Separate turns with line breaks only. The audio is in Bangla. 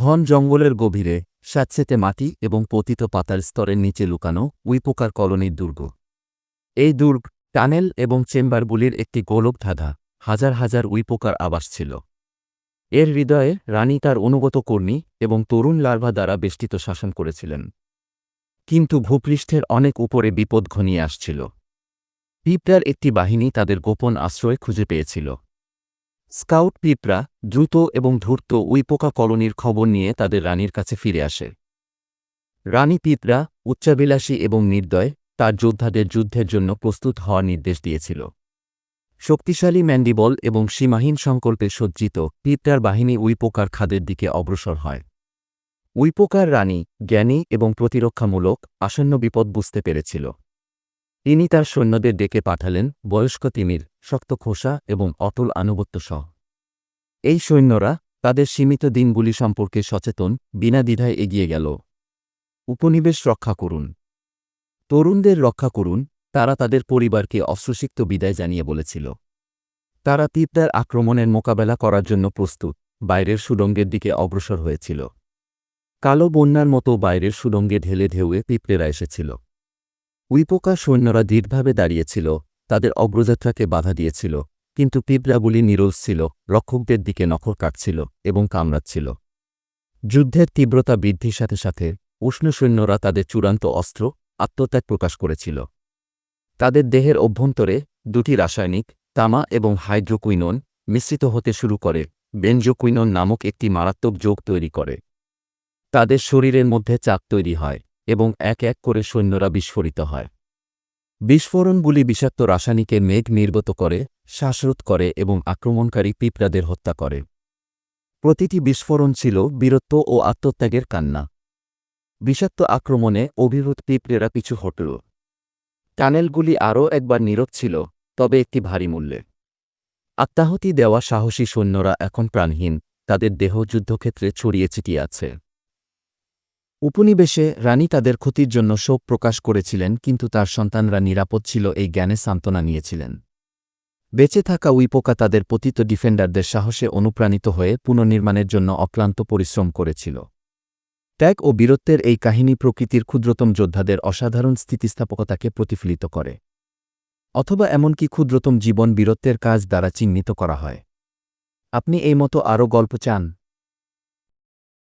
ঘন জঙ্গলের গভীরে, স্যাঁতসেতে মাটি এবং পতিত পাতার স্তরের নিচে লুকানো উইপোকার কলোনির দুর্গ। এই দুর্গ, টানেল এবং চেম্বারগুলির একটি গোলক ধাঁধা, হাজার হাজার উইপোকার আবাস ছিল। এর হৃদয়ে রানী তার অনুগত কর্মী এবং তরুণ লার্ভা দ্বারা বেষ্টিত শাসন করেছিলেন। কিন্তু ভূপৃষ্ঠের অনেক উপরে বিপদ ঘনিয়ে আসছিল। পিঁপড়ার একটি বাহিনী তাদের গোপন আশ্রয় খুঁজে পেয়েছিল। স্কাউট পিঁপড়া দ্রুত এবং ধূর্ত উইপোকা কলোনির খবর নিয়ে তাদের রানীর কাছে ফিরে আসে। রানী পিঁপড়া উচ্চাবিলাসী এবং নির্দয়, তার যোদ্ধাদের যুদ্ধের জন্য প্রস্তুত হওয়ার নির্দেশ দিয়েছিল। শক্তিশালী ম্যান্ডিবল এবং সীমাহীন সংকল্পে সজ্জিত পিঁপড়ার বাহিনী উইপোকার খাদের দিকে অগ্রসর হয়। উইপোকার রানী জ্ঞানী এবং প্রতিরক্ষামূলক আসন্ন বিপদ বুঝতে পেরেছিল। তিনি তার সৈন্যদের ডেকে পাঠালেন বয়স্ক তিমির, শক্ত খোসা এবং অটল আনুগত্য সহ। এই সৈন্যরা তাদের সীমিত দিনগুলি সম্পর্কে সচেতন, বিনা দ্বিধায় এগিয়ে গেল। উপনিবেশ রক্ষা করুন। তরুণদের রক্ষা করুন, তারা তাদের পরিবারকে অশ্রুসিক্ত বিদায় জানিয়ে বলেছিল। তারা তীব্রার আক্রমণের মোকাবেলা করার জন্য প্রস্তুত, বাইরের সুড়ঙ্গের দিকে অগ্রসর হয়েছিল। কালো বন্যার মতো বাইরের সুড়ঙ্গে ঢেলে ঢেউয়ে পিঁপড়েরা এসেছিল। উইপোকা সৈন্যরা দৃঢ়ভাবে দাঁড়িয়েছিল, তাদের অগ্রযাত্রাকে বাধা দিয়েছিল, কিন্তু পিঁপড়াগুলি নিরোজ ছিল, রক্ষকদের দিকে নখর কাটছিল এবং কামড়াচ্ছিল। যুদ্ধের তীব্রতা বৃদ্ধির সাথে সাথে উষ্ণ সৈন্যরা তাদের চূড়ান্ত অস্ত্র আত্মত্যাগ প্রকাশ করেছিল। তাদের দেহের অভ্যন্তরে দুটি রাসায়নিক, তামা এবং হাইড্রোকুইনন মিশ্রিত হতে শুরু করে বেঞ্জোকুইনন নামক একটি মারাত্মক যোগ তৈরি করে। তাদের শরীরের মধ্যে চাপ তৈরি হয়। এবং এক এক করে সৈন্যরা বিস্ফোরিত হয়। বিস্ফোরণগুলি বিষাক্ত রাসায়নিকের মেঘ নির্গত করে, শ্বাসরোধ করে এবং আক্রমণকারী পিঁপড়াদের হত্যা করে। প্রতিটি বিস্ফোরণ ছিল বীরত্ব ও আত্মত্যাগের কান্না। বিষাক্ত আক্রমণে অভিভূত পিঁপড়েরা পিছু হটল। টানেলগুলি আরও একবার নীরব ছিল, তবে একটি ভারী মূল্যে। আত্মাহতি দেওয়া সাহসী সৈন্যরা এখন প্রাণহীন, তাদের দেহ যুদ্ধক্ষেত্রে ছড়িয়ে ছিটিয়ে আছে। উপনিবেশে রানী তাদের ক্ষতির জন্য শোক প্রকাশ করেছিলেন, কিন্তু তার সন্তানরা নিরাপদ ছিল এই জ্ঞানে সান্ত্বনা নিয়েছিলেন। বেঁচে থাকা উইপোকা তাদের পতিত ডিফেন্ডারদের সাহসে অনুপ্রাণিত হয়ে পুনর্নির্মাণের জন্য অক্লান্ত পরিশ্রম করেছিল। ত্যাগ ও বীরত্বের এই কাহিনী প্রকৃতির ক্ষুদ্রতম যোদ্ধাদের অসাধারণ স্থিতিস্থাপকতাকে প্রতিফলিত করে। অথবা এমনকি ক্ষুদ্রতম জীবন বীরত্বের কাজ দ্বারা চিহ্নিত করা হয়। আপনি এই মতো আরও গল্প চান?